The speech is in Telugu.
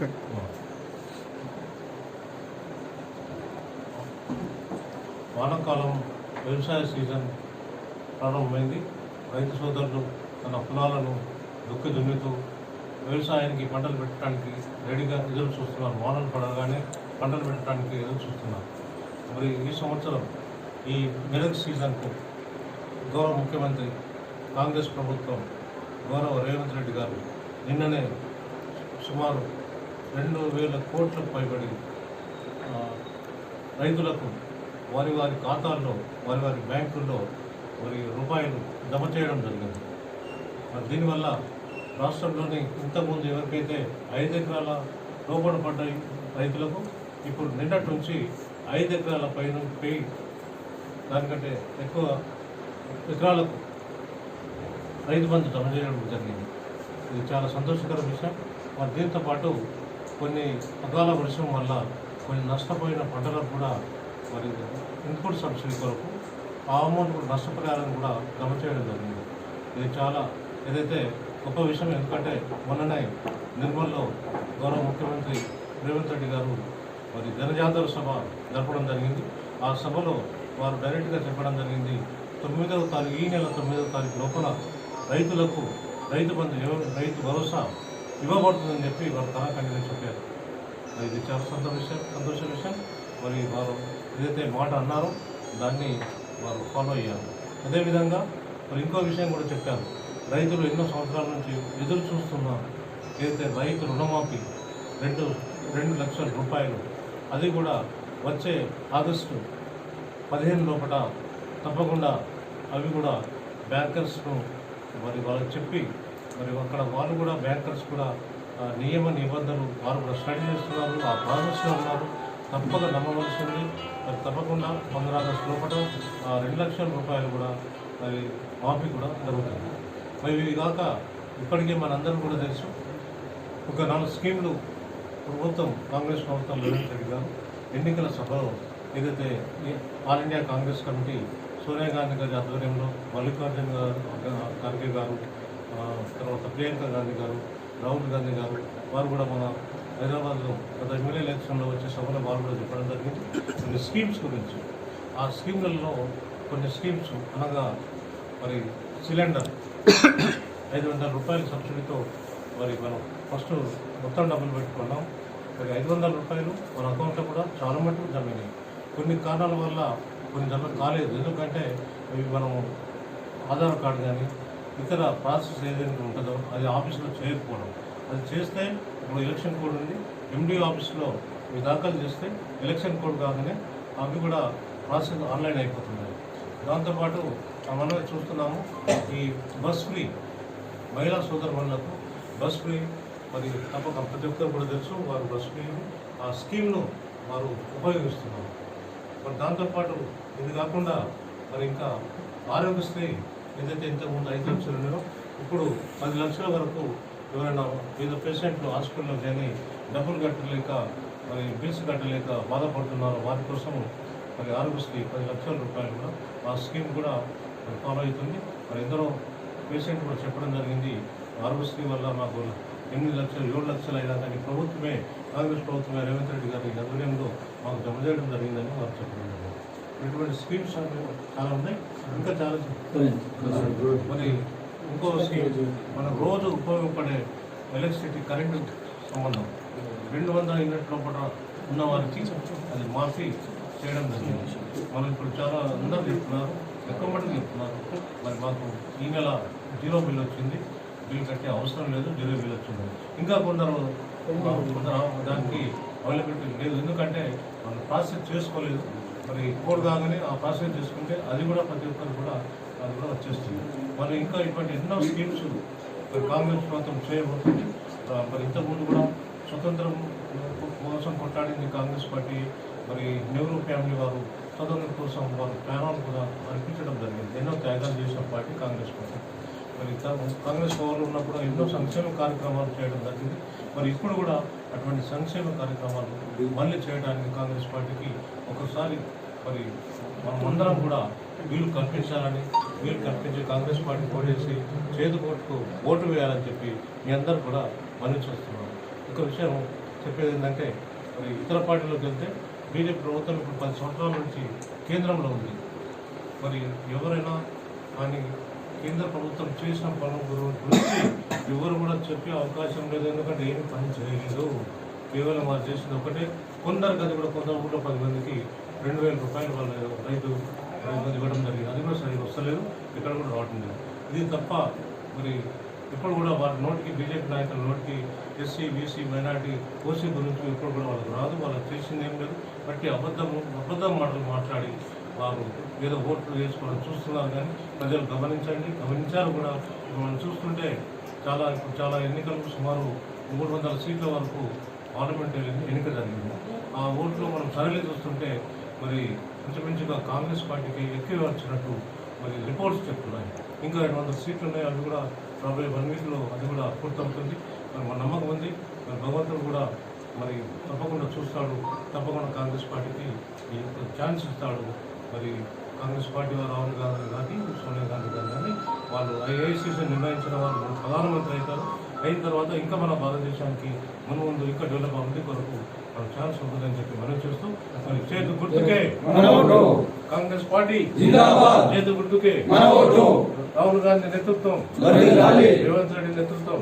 సరే వానాకాలం వ్యవసాయ సీజన్ ప్రారంభమైంది. రైతు సోదరులు తన పొలాలను దుక్కి దున్నుతూ వ్యవసాయానికి పంటలు పెట్టడానికి రెడీగా ఎదురు చూస్తున్నారు. వానలు పడగానే పంటలు పెట్టడానికి ఎదురు చూస్తున్నారు. మరి ఈ సంవత్సరం ఈ మిరక్ సీజన్కు గౌరవ ముఖ్యమంత్రి కాంగ్రెస్ ప్రభుత్వం గౌరవ రేవంత్ రెడ్డి గారు నిన్ననే సుమారు రెండు వేల కోట్లకు పైబడి రైతులకు వారి వారి ఖాతాల్లో వారి వారి బ్యాంకుల్లో వారి రూపాయలు జమ చేయడం జరిగింది. మరి దీనివల్ల రాష్ట్రంలోని ఇంతకుముందు ఎవరికైతే ఐదు ఎకరాల లోపల పడ్డ రైతులకు ఇప్పుడు నిన్నటి నుంచి ఐదు ఎకరాల పైన పెయి దానికంటే ఎక్కువ ఎకరాలకు రైతు బంధు జమ చేయడం జరిగింది. ఇది చాలా సంతోషకర విషయం. మరి దీంతో పాటు కొన్ని అకాల వర్షం వల్ల కొన్ని నష్టపోయిన పంటలకు కూడా మరి ఇన్పుట్ సబ్సిడీ కొరకు ఆ అమౌంట్ కూడా నష్టపరిహారం కూడా జమ చేయడం జరిగింది. ఇది చాలా ఏదైతే గొప్ప విషయం ఎందుకంటే మొన్ననే నిర్మల్లో గౌరవ ముఖ్యమంత్రి రేవంత్ రెడ్డి గారు మరి జనజాతర సభ జరపడం జరిగింది. ఆ సభలో వారు డైరెక్ట్గా చెప్పడం జరిగింది తొమ్మిదవ తారీఖు ఈ నెల తొమ్మిదవ తారీఖు లోపల రైతులకు రైతు బంధు రైతు భరోసా ఇవ్వబడుతుందని చెప్పి వారు కళాఖండిగా చెప్పారు. మరి ఇది చాలా సంతోష విషయం సంతోష విషయం. మరి వారు ఏదైతే మాట అన్నారో దాన్ని వారు ఫాలో అయ్యారు. అదేవిధంగా మరి ఇంకో విషయం కూడా చెప్పారు. రైతులు ఎన్నో సంవత్సరాల నుంచి ఎదురు చూస్తున్న ఏదైతే రైతు రుణమాఫీ రెండు రెండు లక్షల రూపాయలు అది కూడా వచ్చే ఆగస్టు పదిహేను లోపల తప్పకుండా అవి కూడా బ్యాంకర్స్ను మరి వాళ్ళకి చెప్పి మరి అక్కడ వాళ్ళు కూడా బ్యాంకర్స్ కూడా నియమ నిబంధనలు వారు కూడా స్టడీ చేస్తున్నారు ఆ ప్రాసెస్లో ఉన్నారు. తప్పక నమ్మవలసింది. మరి తప్పకుండా పంద్ర ఆగస్టు లోపల రెండు లక్షల రూపాయలు కూడా మరి మాఫీ కూడా జరుగుతుంది. మరి ఇవి కాక ఇప్పటికే మనందరం కూడా తెలుసు ఒక నాలుగు స్కీములు ప్రభుత్వం కాంగ్రెస్ ప్రభుత్వం రేవంత్ గారు ఎన్నికల సభలో ఏదైతే ఈ all India Congress committee Sonia Gandhi garu ఆధ్వర్యంలో మల్లికార్జున గారు ఖర్గే గారు తర్వాత ప్రియాంక గాంధీ గారు రాహుల్ గాంధీ గారు వారు కూడా మన హైదరాబాద్లో గత ఎమ్మెల్యే ఎలక్షన్లో వచ్చే సభలో వారు కూడా చెప్పడం జరిగింది. కొన్ని స్కీమ్స్ గురించి. ఆ స్కీమ్లలో కొన్ని స్కీమ్స్ అనగా మరి సిలిండర్. ఐదు వందల రూపాయల సబ్సిడీతో మరి మనం ఫస్ట్ మొత్తం డబ్బులు పెట్టుకున్నాం. మరి ఐదు వందల రూపాయలు మన అకౌంట్లో కూడా చాలా మటుకు జమైనాయి కొన్ని కారణాల వల్ల కొన్ని జమ కాలేదు. ఎందుకంటే అవి మనం ఆధార్ కార్డు కానీ ఇతర ప్రాసెస్ ఏదైతే ఉంటుందో అది ఆఫీస్లో చేయకపోవడం. అది చేస్తే ఇప్పుడు ఎలక్షన్ కోడ్ ఉంది. ఎండి ఆఫీస్లో మీరు దాఖలు చేస్తే ఎలక్షన్ కోడ్ కాగానే అవి కూడా ప్రాసెస్ ఆన్లైన్ అయిపోతున్నాయి. దాంతోపాటు మనం చూస్తున్నాము ఈ బస్ ఫ్రీ మహిళా సోదరులకు బస్ ఫ్రీ మరి తప్పక ప్రతి ఒక్కరు కూడా తెలుసు వారు బస్ ఫ్రీని ఆ స్కీమ్ను వారు ఉపయోగిస్తున్నారు. మరి దాంతోపాటు ఇది కాకుండా మరి ఇంకా ఆరోగ్యశ్రీ ఏదైతే ఇంతకుముందు ఐదు లక్షలు ఉన్నాయో ఇప్పుడు పది లక్షల వరకు ఎవరైనా వివిధ పేషెంట్లు హాస్పిటల్లో కానీ డబ్బులు కట్టలేక మరి బిల్స్ కట్టలేక బాధపడుతున్నారో వారి కోసం మరి ఆరోగ్యశ్రీ పది లక్షల రూపాయలు కూడా ఆ స్కీమ్ కూడా ఫాలో అవుతుంది. మరి ఎందరో పేషెంట్ కూడా చెప్పడం జరిగింది. ఆరోగ్యశ్రీ వల్ల మాకు ఎనిమిది లక్షలు ఏడు లక్షలు అయినా కానీ ప్రభుత్వమే కాంగ్రెస్ ప్రభుత్వమే రేవంత్ రెడ్డి గారి ఆధ్వర్యంలో మాకు జమ చేయడం జరిగిందని వారు చెప్పడం జరిగింది. ఇటువంటి స్కీమ్స్ చాలా ఉన్నాయి. ఇంకా చాలా మరి ఇంకో స్కీమ్ మనకు రోజు ఉపయోగపడే ఎలక్ట్రిసిటీ కరెంటు సంబంధం. రెండు వందల యూనిట్ లోపల ఉన్న వారికి అది మాఫీ చేయడం జరిగింది. మనం ఇప్పుడు చాలా అందరూ చెప్తున్నారు ఎక్కువ మటుకు చెప్తున్నారు. మరి మాకు ఈ నెల జీరో బిల్ వచ్చింది. బిల్ కట్టే అవసరం లేదు జీరో బిల్ వచ్చింది. ఇంకా కొందరు కొందరు దానికి అవైలబిలిటీ లేదు. ఎందుకంటే మనం ప్రాసెస్ చేసుకోలేదు. మరి కోడ్ కాగానే ఆ ప్రాసెస్ చేసుకుంటే అది కూడా ప్రతి ఒక్కరు కూడా అది కూడా వచ్చేస్తుంది. మరి ఇంకా ఇటువంటి ఎన్నో స్కీమ్స్ మరి కాంగ్రెస్ ప్రభుత్వం చేయబోతుంది. మరి ఇంతకుముందు కూడా స్వతంత్రం కోసం కొట్లాడింది కాంగ్రెస్ పార్టీ మరి నెహ్రూ ఫ్యామిలీ వారు స్వతంత్రం కోసం వారు ప్రాణాలు కూడా అర్పించడం జరిగింది. ఎన్నో త్యాగాలు చేసిన పార్టీ కాంగ్రెస్ పార్టీ. మరి కాంగ్రెస్ పవర్లో ఉన్నప్పుడు ఎన్నో సంక్షేమ కార్యక్రమాలు చేయడం జరిగింది. మరి ఇప్పుడు కూడా అటువంటి సంక్షేమ కార్యక్రమాలు మళ్ళీ చేయడానికి కాంగ్రెస్ పార్టీకి ఒకసారి మరి మనమందరం కూడా వీళ్ళు కల్పించాలని వీళ్ళు కల్పించి కాంగ్రెస్ పార్టీ ఓటేసి చేదు ఓటుకు ఓటు వేయాలని చెప్పి మీ అందరూ కూడా మన్నించి ఒక విషయం చెప్పేది ఏంటంటే మరి ఇతర పార్టీలోకి వెళ్తే బీజేపీ ప్రభుత్వం ఇప్పుడు పది సంవత్సరాల నుంచి కేంద్రంలో ఉంది. మరి ఎవరైనా కానీ కేంద్ర ప్రభుత్వం చేసిన పనుల గురించి ఎవరు కూడా చెప్పే అవకాశం లేదు. ఎందుకంటే ఏమి పని చేయలేదు. కేవలం వారు చేసింది ఒకటే. కొందరికి అది కూడా కొందరు ఊళ్ళో పది మందికి రెండు వేల రూపాయలు వాళ్ళ రైతు ఇవ్వడం జరిగింది. అది కూడా సరిగ్గా వస్తలేదు. ఇక్కడ కూడా రావటం లేదు. ఇది తప్ప మరి ఇప్పుడు కూడా వారి నోటికి బీజేపీ నాయకుల నోటికి ఎస్సీ బీసీ మైనార్టీ ఓసీ గురించి ఇప్పుడు కూడా వాళ్ళకు రాదు. వాళ్ళకి చేసింది ఏం లేదు. బట్టి అబద్ధం అబద్ధం మాటలు మాట్లాడి వారు ఏదో ఓట్లు వేసుకోవడం చూస్తున్నారు కానీ ప్రజలు గమనించండి. గమనించారు కూడా. మనం చూస్తుంటే చాలా ఇప్పుడు చాలా ఎన్నికలకు సుమారు మూడు వందల సీట్ల వరకు పార్లమెంట్ ఎన్నిక జరిగింది. ఆ ఓట్లు మనం సరళి చూస్తుంటే మరి ఇంచుమించుగా కాంగ్రెస్ పార్టీకి ఎక్కువ వచ్చినట్టు మరి రిపోర్ట్స్ చెప్తున్నాయి. ఇంకా రెండు వందల సీట్లు ఉన్నాయి అవి కూడా రాబోయే వన్ వీక్లో అది కూడా పూర్తవుతుంది. మరి మన నమ్మకం ఉంది మరి భగవంతుడు కూడా మరి తప్పకుండా చూస్తాడు తప్పకుండా కాంగ్రెస్ పార్టీకి ఛాన్స్ ఇస్తాడు. మరి కాంగ్రెస్ పార్టీ వారు రాహుల్ గాంధీ కానీ సోనియా గాంధీ గారు కానీ వాళ్ళు ఐఐసీసీ నిర్ణయించిన వాళ్ళు ప్రధానమంత్రి అవుతారు. అయిన తర్వాత ఇంకా మన భారతదేశానికి మన ముందు ఇంకా డెవలప్ అవ్వడం కొరకు ఛాన్స్ ఉంటుందని చెప్పి మనం చేస్తూ. మరి చేతు గుర్తుకే కాంగ్రెస్ పార్టీ చేతు గుర్తుకే రాహుల్ గాంధీ నేతృత్వం రేవంత్ రెడ్డి నేతృత్వం.